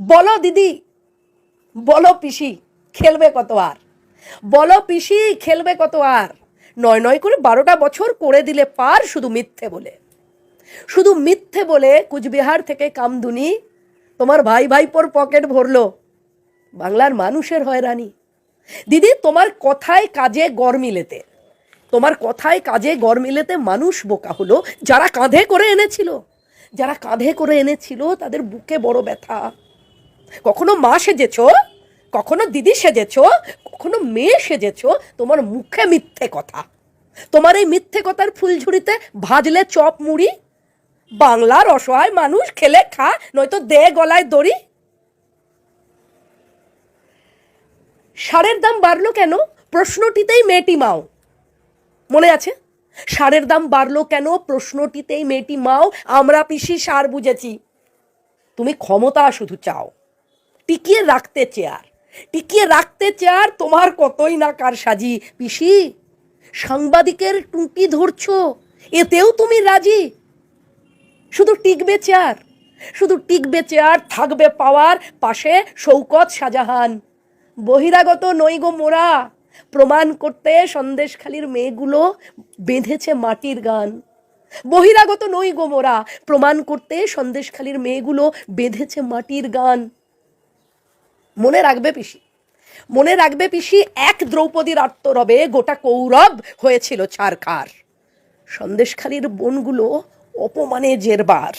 বলো দিদি, বলো পিসি, খেলবে কত আর? বলো পিসি, খেলবে কত আর? নয় নয় করে বারোটা বছর করে দিলে পার শুধু মিথ্যে বলে। শুধু মিথ্যে বলে কুচবিহার থেকে কামদুনি তোমার ভাই ভাইপোর পকেট ভরলো। বাংলার মানুষের হয়রানি দিদি, তোমার কথায় কাজে গরমিলেতে তোমার কথায় কাজে গরমিলেতে মানুষ বোকা হলো, যারা কাঁধে করে এনেছিল। যারা কাঁধে করে এনেছিল, তাদের বুকে বড় ব্যথা। কখনো মা সেজেছ? কখনো দিদি সেজেছ? কখনো মেয়ে সেজেছ? তোমার মুখে মিথ্যে কথা। তোমার এই মিথ্যে কথার ফুলঝুরিতে ভাজলে চপ মুড়ি? বাংলার অসহায় মানুষ খেলে খা, নয়তো দে গলায় দড়ি? সারের দাম বাড়লো কেন? প্রশ্নটিতেই মেয়েটি মাও। মনে আছে? সারের দাম বাড়লো কেন? প্রশ্নটিতেই মেয়েটি মাও। আমরা পিসি সার বুঝেছি। তুমি ক্ষমতা শুধু চাও। টিকিয়ে রাখতে চেয়ার। টিকিয়ে রাখতে চেয়ার তোমার কতই না কার সাজি, পিসি। সাংবাদিকের টুটি ধরছো, এতেও তুমি রাজি। শুধু টিকবে চেয়ার, শুধু টিকবে চেয়ার, থাকবে পাওয়ার, পাশে শৌকত শাহজাহান। বহিরাগত নৈগো মোরা, প্রমাণ করতে সন্দেশখালির মেয়েগুলো বেঁধেছে মাটির গান। বহিরাগত নই গো মোরা, প্রমাণ করতে সন্দেশখালির মেয়েগুলো বেঁধেছে মাটির গান। মনে রাখবে পিসি। মনে রাখবে পিসি, এক দ্রৌপদীর আত্মরবে গোটা কৌরব হয়েছিল ছারখার। সন্দেশখালির বনগুলো অপমানে জেরবার।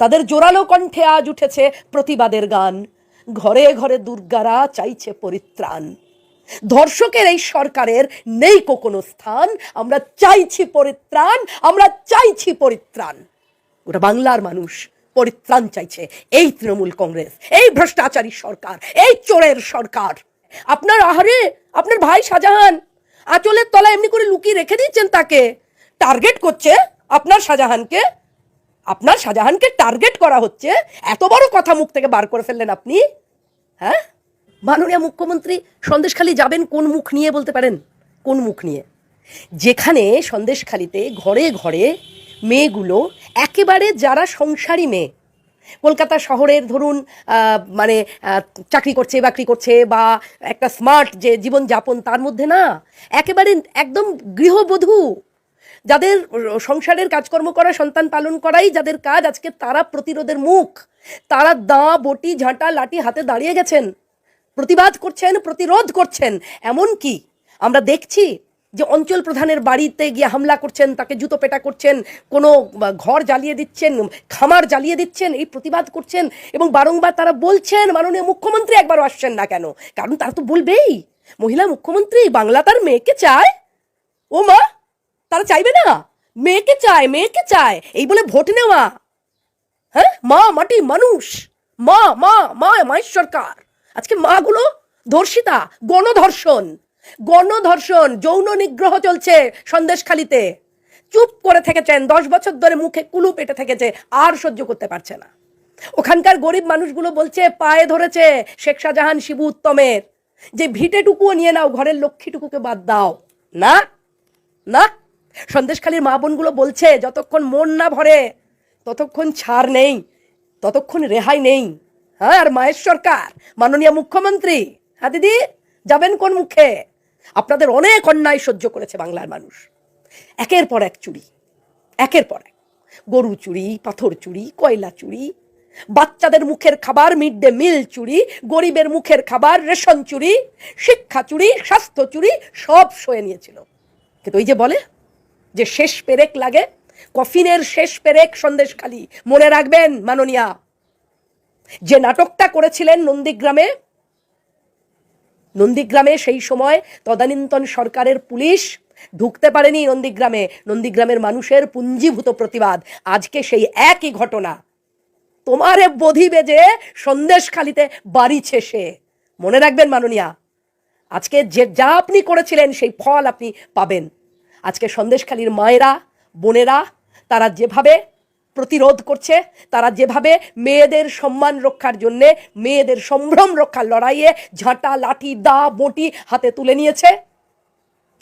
তাদের জোরালো কণ্ঠে আজ উঠেছে প্রতিবাদের গান। ঘরে ঘরে দুর্গারা চাইছে পরিত্রাণ। ধর্ষকের এই সরকারের নেই কোনো স্থান। আমরা চাইছি পরিত্রাণ, আমরা চাইছি পরিত্রাণ। গোটা বাংলার মানুষ পরিত্রাণ চাইছে। এই তৃণমূল কংগ্রেস, এই ভ্রষ্টাচারী সরকার, এই চোরের সরকার। আপনার আহারে, আপনার ভাই শাহজাহান আঁচলের তলায় এমনি করে লুকিয়ে রেখে দিচ্ছেন তাকে। টার্গেট করছে আপনার শাহজাহানকে। আপনার শাহজাহানকে টার্গেট করা হচ্ছে। এত বড় কথা মুখ থেকে বার করে ফেললেন আপনি। হ্যাঁ? মাননীয় মুখ্যমন্ত্রী, সন্দেশখালি যাবেন কোন মুখ নিয়ে বলতে পারেন? কোন মুখ নিয়ে? যেখানে সন্দেশখালিতে ঘরে ঘরে মেয়েগুলো একেবারে যারা সংসারী মেয়ে, কলকাতা শহরের ধরুন মানে চাকরি করছে, বাকরি করছে বা একটা স্মার্ট যে জীবনযাপন, তার মধ্যে না, একেবারে একদম গৃহবধূ। যাদের সংসারের কাজকর্ম করা, সন্তান পালন করাই যাদের কাজ, আজকে তারা প্রতিরোধের মুখ। তারা দাঁ, বটি, ঝাঁটা, লাঠি হাতে দাঁড়িয়ে গেছেন। প্রতিবাদ করছেন, প্রতিরোধ করছেন। এমন কি আমরা দেখছি যে অঞ্চল প্রধানের বাড়িতে গিয়ে হামলা করছেন, তাকে জুতো পেটা করছেন, কোনো ঘর জ্বালিয়ে দিচ্ছেন, খামার জ্বালিয়ে দিচ্ছেন, এই প্রতিবাদ করছেন এবং বারংবার তারা বলছেন, মাননীয় মুখ্যমন্ত্রী একবারও আসছেন না কেন? কারণ তারা তো বলবেই, মহিলা মুখ্যমন্ত্রী, বাংলা তার মেয়েকে চায়। ও মা, তারা চাইবে না? মেয়েকে চায় মেয়েকে চায়, এই বলে ভোট নেওয়া। হ্যাঁ? মা মাটি মানুষ। মা মা মা, মায়ের সরকার। আজকে মাগুলো ধর্ষিতা, গণধর্ষণ। গণধর্ষণ, যৌন নিগ্রহ চলছে সন্দেশখালিতে। চুপ করে থেকেছেন, দশ বছর ধরে মুখে কুলু পেটে থেকেছে, আর সহ্য করতে পারছে না। ওখানকার গরিব মানুষগুলো বলছে, পায়ে ধরেছে শেখ শাহজাহান শিবু উত্তমের। যে ভিটেটুকুও নিয়ে নাও, ঘরের লক্ষ্মীটুকুকে বাদ দাও। না না। সন্দেশখালীর মা বোনগুলো বলছে, যতক্ষণ মন না ভরে, ততক্ষণ ছাড় নেই, ততক্ষণ রেহাই নেই। হ্যাঁ আর মায়ের সরকার, মাননীয় মুখ্যমন্ত্রী। হ্যাঁ দিদি, যাবেন কোন মুখে? আপনাদের অনেক অন্যায় সহ্য করেছে বাংলার মানুষ। একের পর এক চুরি, একের পর এক। গরু চুরি, পাথর চুরি, কয়লা চুরি, বাচ্চাদের মুখের খাবার, মিড ডে মিল চুরি, গরিবের মুখের খাবার, রেশন চুরি, শিক্ষা চুরি, স্বাস্থ্য চুরি, সব সয়ে নিয়েছিল। কিন্তু ওই যে বলে যে শেষ পেরেক লাগে, কফিনের শেষ পেরেক সন্দেশ খালি। মনে রাখবেন, মাননীয়া, যে নাটকটা করেছিলেন নন্দীগ্রামে নন্দীগ্রামে সেই সময় তদানীন্তন সরকারের পুলিশ ঢুকতে পারেনি নন্দীগ্রামে। নন্দীগ্রামের মানুষের পুঞ্জীভূত প্রতিবাদ। আজকে সেই একই ঘটনা। তোমারে বধি বেজে সন্দেশখালিতে বাড়িছে সে মনে রাখবেন মাননীয়া, আজকে যে যা আপনি করেছিলেন সেই ফল আপনি পাবেন। আজকে সন্দেশখালীর মায়েরা, বোনেরা, তারা যেভাবে প্রতিরোধ করছে। তারা যেভাবে মেয়েদের সম্মান রক্ষার জন্যে মেয়েদের সম্ভ্রম রক্ষার লড়াইয়ে ঝাঁটা লাঠি দা বটি হাতে তুলে নিয়েছে।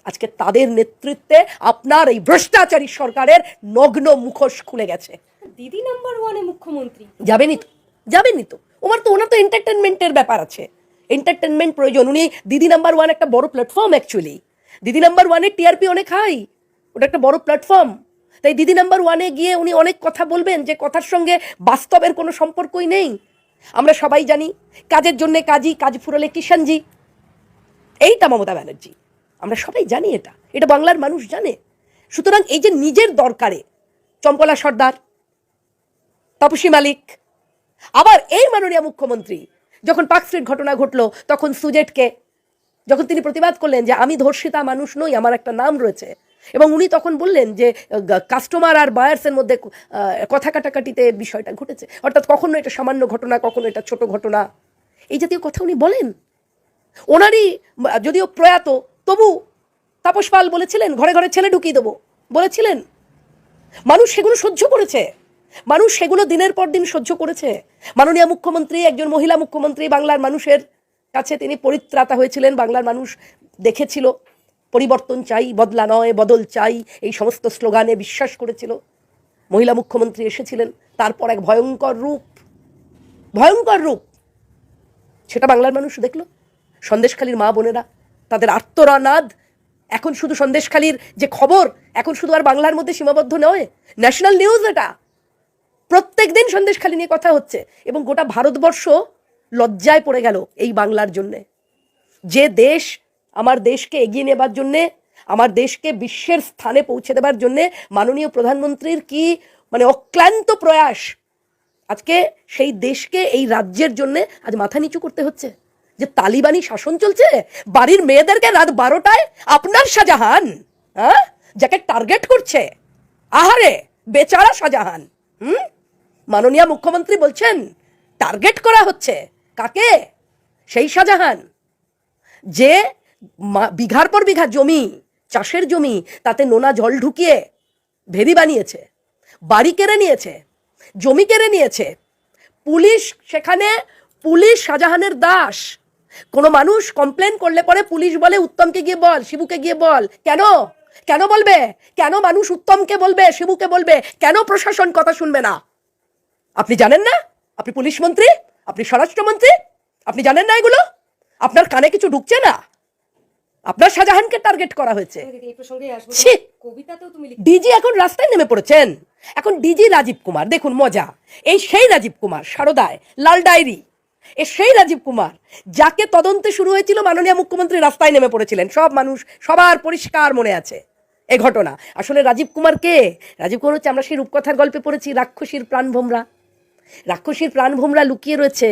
আজকে তাদের নেতৃত্বে আপনার এই ভ্রষ্টাচারী সরকারের নগ্ন মুখোশ খুলে গেছে। দিদি নাম্বার ওয়ানে মুখ্যমন্ত্রী। যাবেনই তো যাবেনই তো। ওনার তো ওনার তো এন্টারটেনমেন্টের ব্যাপার আছে। এন্টারটেনমেন্ট প্রয়োজন। উনি দিদি নাম্বার ওয়ান একটা বড় প্ল্যাটফর্ম অ্যাকচুয়ালি দিদি নাম্বার ওয়ানের টিআরপি অনেক হাই ওটা একটা বড় প্ল্যাটফর্ম তাই দিদি নাম্বার ওয়ানে গিয়ে উনি অনেক কথা বলবেন যে কথার সঙ্গে বাস্তবের কোনো সম্পর্কই নেই। আমরা সবাই জানি কাজের জন্য কাজী কাজ ফুরলে কিষানজি এইটা মমতা ব্যানার্জি। আমরা সবাই জানি এটা। এটা বাংলার মানুষ জানে। সুতরাং এই যে নিজের দরকারে চম্পলা সর্দার, তপসী মালিক, আবার এই মাননীয় মুখ্যমন্ত্রী, যখন পার্কস্ট্রিট ঘটনা ঘটলো, তখন সুজেটকে, যখন তিনি প্রতিবাদ করলেন যে আমি ধর্ষিতা মানুষ নই, আমার একটা নাম রয়েছে এবং উনি তখন বললেন যে কাস্টমার আর বায়ার্সের মধ্যে কথা কাটাকাটিতে বিষয়টা ঘটেছে। অর্থাৎ কখনো এটা সামান্য ঘটনা, কখনো এটা ছোট ঘটনা। এই জাতীয় কথা উনি বলেন। ওনারই যদিও প্রয়াত, তবু তাপস পাল বলেছিলেন, ঘরে ঘরে ছেলে ঢুকিয়ে দেবো। বলেছিলেন, মানুষ সেগুলো সহ্য করেছে। মানুষ সেগুলো দিনের পর দিন সহ্য করেছে। মাননীয় মুখ্যমন্ত্রী, একজন মহিলা মুখ্যমন্ত্রী, বাংলার মানুষের কাছে তিনি পরিত্রাতা হয়েছিলেন, বাংলার মানুষ দেখেছিল। পরিবর্তন চাই, বদলা নয়, বদল চাই, এই সমস্ত স্লোগানে বিশ্বাস করেছিল। মহিলা মুখ্যমন্ত্রী এসেছিলেন, তারপর এক ভয়ঙ্কর রূপ ভয়ঙ্কর রূপ, সেটা বাংলার মানুষ দেখল। সন্দেশখালীর মা বোনেরা, তাদের আত্মরানাদ, এখন শুধু সন্দেশখালীর যে খবর, এখন শুধু আর বাংলার মধ্যে সীমাবদ্ধ নয়, ন্যাশনাল নিউজ এটা। প্রত্যেক দিন সন্দেশখালী নিয়ে কথা হচ্ছে, এবং গোটা ভারতবর্ষ লজ্জায় পড়ে গেল এই বাংলার জন্যে। যে দেশ আমার দেশকে এগিয়ে নেবার জন্যে, আমার দেশকে বিশ্বের স্থানে পৌঁছে দেবার জন্যে মাননীয় প্রধানমন্ত্রীর কি মানে অক্লান্ত প্রয়াস? আজকে সেই দেশকে, এই রাজ্যের জন্য আজ মাথা নিচু করতে হচ্ছে। যে তালিবানি শাসন চলছে, বাড়ির মেয়েদেরকে রাত বারোটায় আপনার শাহজাহান হ্যাঁ? যাকে টার্গেট করছে, আহারে, বেচারা শাহজাহান, হুম? মাননীয় মুখ্যমন্ত্রী বলছেন, টার্গেট করা হচ্ছে। কাকে? সেই শাহজাহান। যে বিঘার পর বিঘা জমি, চাষের জমি, তাতে নোনা জল ঢুকিয়ে ভেরি বানিয়েছে, বাড়ি কেড়ে নিয়েছে, জমি কেড়ে নিয়েছে। পুলিশ সেখানে, পুলিশ শাহজাহানের দাস। কোনো মানুষ কমপ্লেন করলে পরে পুলিশ বলে, উত্তমকে গিয়ে বল, শিবুকে গিয়ে বল। কেন? কেন বলবে? কেন মানুষ উত্তমকে বলবে, শিবুকে বলবে? কেন প্রশাসন কথা শুনবে না? আপনি জানেন না? আপনি পুলিশ মন্ত্রী? আপনি স্বরাষ্ট্রমন্ত্রী? আপনি জানেন না এগুলো? আপনার কানে কিছু ঢুকছে না? আপনার শাহজাহানকে টার্গেট করা হয়েছে। ডিজি এখন রাস্তায় নেমে পড়েছেন। এখন ডিজি রাজীব কুমার দেখুন মজা। এই সেই রাজীব কুমার সারদায় লাল ডায়েরি। এ সেই রাজীব কুমার যাকে তদন্তে শুরু হয়েছিল মাননীয় মুখ্যমন্ত্রী রাস্তায় নেমে পড়েছিলেন। সব মানুষ সবার পরিষ্কার মনে আছে এ ঘটনা। আসলে রাজীব কুমার কে? রাজীব কুমার হচ্ছে আমরা সেই রূপকথার গল্পে পড়েছি রাক্ষসীর প্রাণভোমরা রাক্ষসীর প্রাণভোমরা লুকিয়ে রয়েছে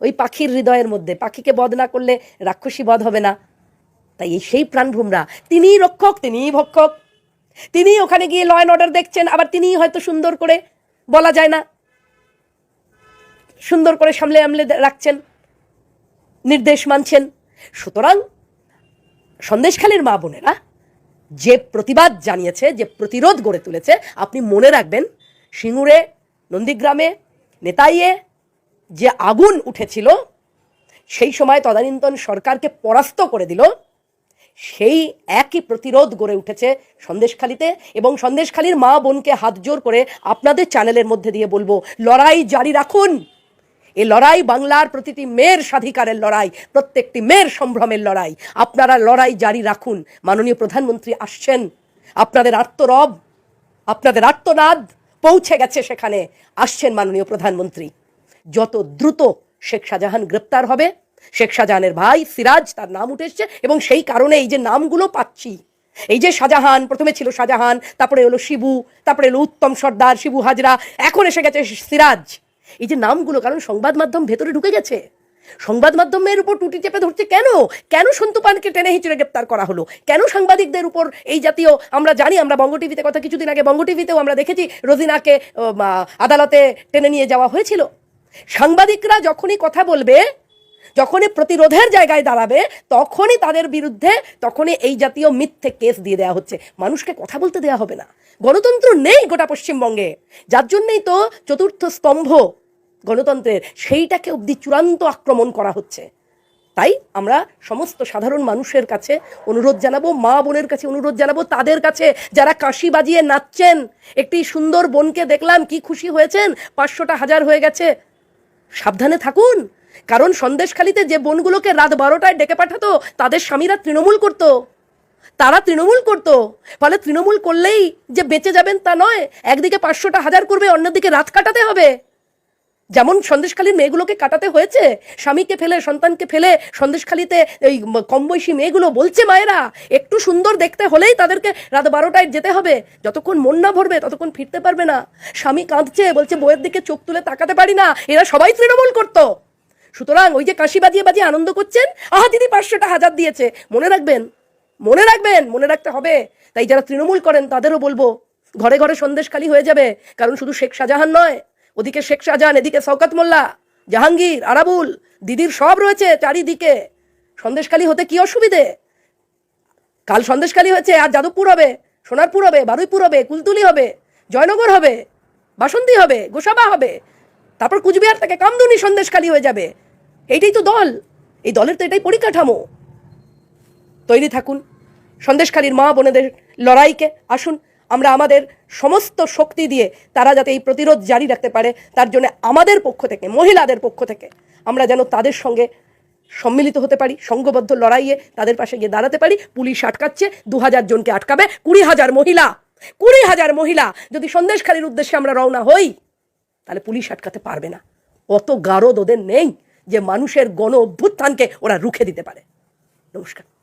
ওই পাখির হৃদয়ের মধ্যে। পাখিকে বধ না করলে রাক্ষসী বধ হবে না। তাই এই সেই প্রাণভোমরা তিনিই রক্ষক, তিনিই ভক্ষক। তিনি ওখানে গিয়ে ল অ্যান্ড অর্ডার দেখছেন, আবার তিনিই হয়তো সুন্দর করে বলা যায় না। সুন্দর করে সামলে আমলে রাখছেন, নির্দেশ মানছেন। সুতরাং সন্দেশখালীর মা বোনেরা যে প্রতিবাদ জানিয়েছে, যে প্রতিরোধ গড়ে তুলেছে, আপনি মনে রাখবেন, সিঙ্গুরে, নন্দীগ্রামে, নেতাইয়ে যে আগুন উঠেছিল, সেই সময় তদানীন্তন সরকারকে পরাস্ত করে দিল সেই একই প্রতিরোধ গড়ে উঠেছে সন্দেশখালিতে এবং সন্দেশখালির মা বোনকে হাত জোর করে আপনাদের চ্যানেলের মধ্যে দিয়ে বলব, লড়াই জারি রাখুন। এ লড়াই বাংলার প্রতিটি মেয়ের স্বাধিকারের লড়াই, প্রত্যেকটি মেয়ের সম্ভ্রমের লড়াই। আপনারা লড়াই জারি রাখুন। মাননীয় প্রধানমন্ত্রী আসছেন। আপনাদের আত্মরব, আপনাদের আত্মনাদ পৌঁছে গেছে সেখানে। আসছেন মাননীয় প্রধানমন্ত্রী। যত দ্রুত শেখ শাহজাহান গ্রেপ্তার হবে শেখ শাহজাহানের ভাই সিরাজ তার নাম উঠে এসছে এবং সেই কারণে এই যে নামগুলো পাচ্ছি। এই যে শাহজাহান, প্রথমে ছিল শাহজাহান, তারপরে এলো শিবু, তারপরে এলো উত্তম সর্দার, শিবু হাজরা, এখন এসে গেছে সিরাজ। এই যে নামগুলো, কারণ সংবাদ মাধ্যম ভেতরে ঢুকে গেছে। সংবাদ মাধ্যমের উপর টুটি চেপে ধরছে কেন? কেন সন্তু পানকে টেনে হিচড়ে গ্রেপ্তার করা হলো? কেন সাংবাদিকদের উপর এই জাতীয়, আমরা জানি, আমরা বঙ্গ টিভিতে কথা কিছুদিন আগে, বঙ্গ টিভিতেও আমরা দেখেছি, রোজিনাকে আদালতে টেনে নিয়ে যাওয়া হয়েছিল। সাংবাদিকরা যখনই কথা বলবে যখনই প্রতিরোধের জায়গায় দাঁড়াবে, তখনই তাদের বিরুদ্ধে, তখনই এই জাতীয় মিথ্যে কেস দিয়ে দেওয়া হচ্ছে। মানুষকে কথা বলতে দেওয়া হবে না। গণতন্ত্র নেই গোটা পশ্চিমবঙ্গে। যার জন্যই তো চতুর্থ স্তম্ভ গণতন্ত্রের, সেইটাকে অবধি চূড়ান্ত আক্রমণ করা হচ্ছে। তাই আমরা সমস্ত সাধারণ মানুষের কাছে অনুরোধ জানাব, মা বোনের কাছে অনুরোধ জানাব, তাদের কাছে যারা কাশি বাজিয়ে নাচছেন, একটি সুন্দর বোনকে দেখলাম কি খুশি হয়েছেন, পাঁচশোটা হাজার হয়ে গেছে। সাবধানে থাকুন। কারণ সন্দেশখালিতে যে বোনগুলোকে রাত বারোটায় ডেকে পাঠাতো, তাদের স্বামীরা তৃণমূল করতো। তারা তৃণমূল করতো। ফলে তৃণমূল করলেই যে বেঁচে যাবেন তা নয়, একদিকে পাঁচশোটা হাজার করবে, অন্যদিকে রাত কাটাতে হবে। যেমন সন্দেশখালীর মেয়েগুলোকে কাটাতে হয়েছে, স্বামীকে ফেলে, সন্তানকে ফেলে সন্দেশখালীতে এই ম- কম বয়সী মেয়েগুলো বলছে মায়েরা, একটু সুন্দর দেখতে হলেই তাদেরকে রাত বারোটায় যেতে হবে। যতক্ষণ মন না ভরবে, ততক্ষণ ফিরতে পারবে না। স্বামী কাঁদছে, বলছে বইয়ের দিকে চোখ তুলে তাকাতে পারি না। এরা সবাই তৃণমূল করতো। সুতরাং ওই যে কাশি বাজিয়ে বাজিয়ে আনন্দ করছেন? আহা দিদি, পাঁচশোটা হাজার দিয়েছে। মনে রাখবেন মনে রাখবেন, মনে রাখতে হবে। তাই যারা তৃণমূল করেন, তাদেরও বলব, ঘরে ঘরে সন্দেশখালী হয়ে যাবে, কারণ শুধু শেখ শাহজাহান নয়, ওদিকে শেখ শাহজাহান, এদিকে শওকত মোল্লা, জাহাঙ্গীর, আরাবুল, দিদির সব রয়েছে চারিদিকে। সন্দেশখালী হতে কি অসুবিধে? কাল সন্দেশখালী হয়েছে আর যাদবপুর হবে, সোনারপুর হবে, বারুইপুর হবে, কুলতুলি হবে, জয়নগর হবে, বাসন্তী হবে, গোসাবা হবে। তারপর কুচবিহার থেকে কামদুনি সন্দেশখালী হয়ে যাবে। এইটাই তো দল। এই দলের তো এটাই পরিকাঠামো। তৈরি থাকুন। সন্দেশখালীর মা বোনেদের লড়াইকে আসুন। আমরা আমাদের সমস্ত শক্তি দিয়ে তারা যাতে এই প্রতিরোধ জারি রাখতে পারে, তার জন্য আমাদের পক্ষ থেকে, মহিলাদের পক্ষ থেকে আমরা যেন তাদের সঙ্গে সম্মিলিত হতে পারি, সংঘবদ্ধ লড়াইয়ে তাদের পাশে গিয়ে দাঁড়াতে পারি। পুলিশ আটকাচ্ছে দু হাজার জনকে আটকাবে কুড়ি হাজার মহিলা কুড়ি হাজার মহিলা যদি সন্দেশখালীর উদ্দেশ্যে আমরা রওনা হই, তাহলে পুলিশ আটকাতে পারবে না। অত গারদ ওদের নেই। যে মানুষের গণ অভ্যুত্থানকে ওরা রুখে দিতে পারে। নমস্কার।